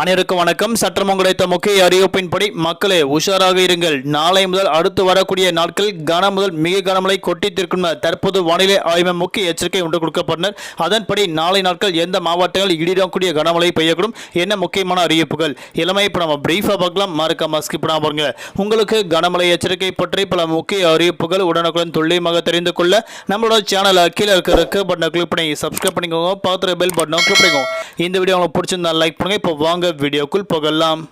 அனைவருக்கும் வணக்கம். சற்றம் கிடைத்த முக்கிய அறிவிப்பின்படி மக்களே உஷாராக இருங்கள். நாளை முதல் அடுத்து வரக்கூடிய நாட்கள் கன முதல் மிக கனமழை கொட்டித்திருக்கும் தற்போது வானிலை ஆய்வு முக்கிய எச்சரிக்கை ஒன்று கொடுக்கப்பட்டனர். அதன்படி நாளை நாட்கள் எந்த மாவட்டங்கள் இடிடக்கூடிய கனமழை பெய்யக்கூடும் என்ன முக்கியமான அறிவிப்புகள்? இளமை இப்போ நம்ம பிரீஃபாக பார்க்கலாம். மறக்காம ஸ்கிப் பண்ணாம பாருங்க உங்களுக்கு கனமழை எச்சரிக்கை பற்றி பல முக்கிய அறிவிப்புகள் உடனுக்குடன் துல்லியமாக தெரிந்து கொள்ள நம்மளோட சேனலை கீழே இருக்கிற ரெக்க பட்டனை கிளிக் பண்ணி சப்ஸ்கிரைப் பண்ணிக்கோங்க. பார்த்துற பெல் பட்டனை கிளிக் பண்ணிக்கோங்க. இந்த வீடியோ உங்களுக்கு பிடிச்சிருந்தா லைக் பண்ணுங்க. இப்போ வாங்க வீடியோக்குள் போகலாம்.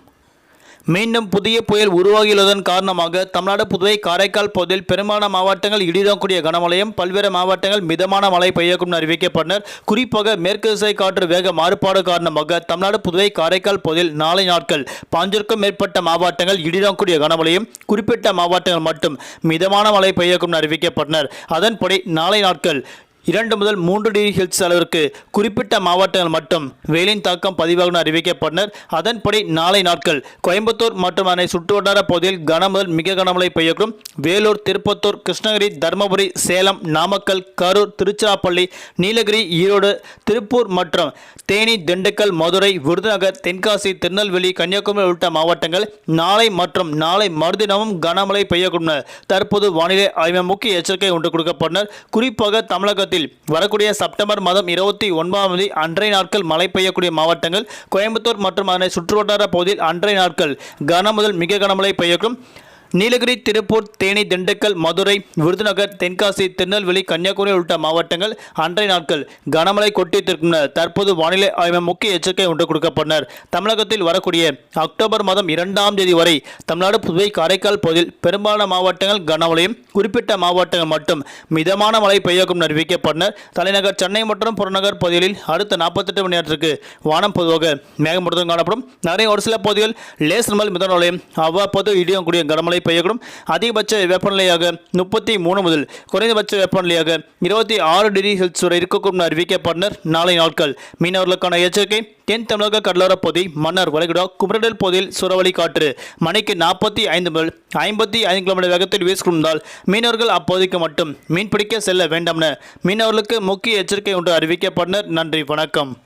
மீண்டும் புதிய புயல் உருவாகியுள்ளதன் காரணமாக தமிழ்நாடு புதுவை காரைக்கால் பகுதியில் பெரும்பாலான மாவட்டங்கள் இடிடக்கூடிய கனமழையும் பல்வேறு மாவட்டங்கள் மிதமான மழை பெய்யக்கும் அறிவிக்கப்பட்டனர். குறிப்பாக மேற்கு திசை காற்று வேக மாறுபாடு காரணமாக தமிழ்நாடு புதுவை காரைக்கால் பகுதியில் நாளை நாட்கள் பாஞ்சிற்கும் மேற்பட்ட மாவட்டங்கள் இடிடக்கூடிய கனமழையும் குறிப்பிட்ட மாவட்டங்கள் மட்டும் மிதமான மழை பெய்யக்கும் அறிவிக்கப்பட்டனர். அதன்படி நாளை நாட்கள் இரண்டு முதல் மூன்று டிகிரி ஹெல்ஸ் அளவிற்கு குறிப்பிட்ட மாவட்டங்கள் மட்டும் வெயிலின் தாக்கம் பதிவாகும் அறிவிக்கப்பட்டனர். அதன்படி நாளை நாட்கள் கோயம்புத்தூர் மற்றும் அதனை சுற்றுவட்டார பகுதியில் கன முதல் மிக கனமழை பெய்யக்கூடும். வேலூர் திருப்பத்தூர் கிருஷ்ணகிரி தருமபுரி சேலம் நாமக்கல் கரூர் திருச்சிராப்பள்ளி நீலகிரி ஈரோடு திருப்பூர் மற்றும் தேனி திண்டுக்கல் மதுரை விருதுநகர் தென்காசி திருநெல்வேலி கன்னியாகுமரி உள்ளிட்ட மாவட்டங்கள் நாளை மற்றும் நாளை மறுதினமும் கனமழை பெய்யக்கூடும் தற்போது வானிலை ஆய்வு முக்கிய எச்சரிக்கை ஒன்று கொடுக்கப்பட்டனர். குறிப்பாக தமிழகத்தில் வரக்கூடிய செப்டம்பர் மாதம் இருபத்தி ஒன்பதாம் தேதி அன்றைய நாட்கள் மழை பெய்யக்கூடிய மாவட்டங்கள் கோயம்புத்தூர் மற்றும் அதனை சுற்றுவட்டார பகுதியில் அன்றைய நாட்கள் கன முதல் மிக கனமழை பெய்யக்கும் நீலகிரி திருப்பூர் தேனி திண்டுக்கல் மதுரை விருதுநகர் தென்காசி திருநெல்வேலி கன்னியாகுமரி உள்ளிட்ட மாவட்டங்கள் அன்றைய நாட்கள் கனமழை கொட்டித்திருக்கும் தற்போது வானிலை ஆய்வு முக்கிய எச்சரிக்கை ஒன்று கொடுக்கப்பட்டனர். தமிழகத்தில் வரக்கூடிய அக்டோபர் மாதம் இரண்டாம் தேதி வரை தமிழ்நாடு புதுவை காரைக்கால் பகுதியில் பெரும்பாலான மாவட்டங்கள் கனமழையும் குறிப்பிட்ட மாவட்டங்கள் மட்டும் மிதமான மழை பெய்யக்கும் அறிவிக்கப்பட்டனர். தலைநகர் சென்னை மற்றும் புறநகர் பகுதிகளில் அடுத்த நாற்பத்தெட்டு மணி நேரத்திற்கு வானம் பொதுவாக மேகமூட்டத்தும் காணப்படும். நிறைய ஒரு சில பகுதிகள் லேசர் மல் மிதமலையும் அவ்வப்போது இடியும் கூடிய கனமழை பெய்யக்கூடும். அதிகபட்ச வெப்பநிலையாக முப்பத்தி மூணு முதல் குறைந்தபட்ச வெப்பநிலையாக இருபத்தி ஆறு டிகிரி செல்சியஸ் வரை இருக்கக்கூடும் அறிவிக்கப்பட்டனர். நாளை நாட்கள் மீனவர்களுக்கான எச்சரிக்கை. தென் தமிழக கடலோரப் பகுதி மன்னர் வளைகுடா குமரடல் பகுதியில் சுறவழி காற்று மணிக்கு நாற்பத்தி ஐந்து முதல் ஐம்பத்தி ஐந்து கிலோமீட்டர் வேகத்தில் வீசிக்கொண்டால் மீனவர்கள் அப்பகுதிக்கு மட்டும் மீன்பிடிக்க செல்ல வேண்டாம் என மீனவர்களுக்கு முக்கிய எச்சரிக்கை ஒன்று அறிவிக்கப்பட்டனர். நன்றி வணக்கம்.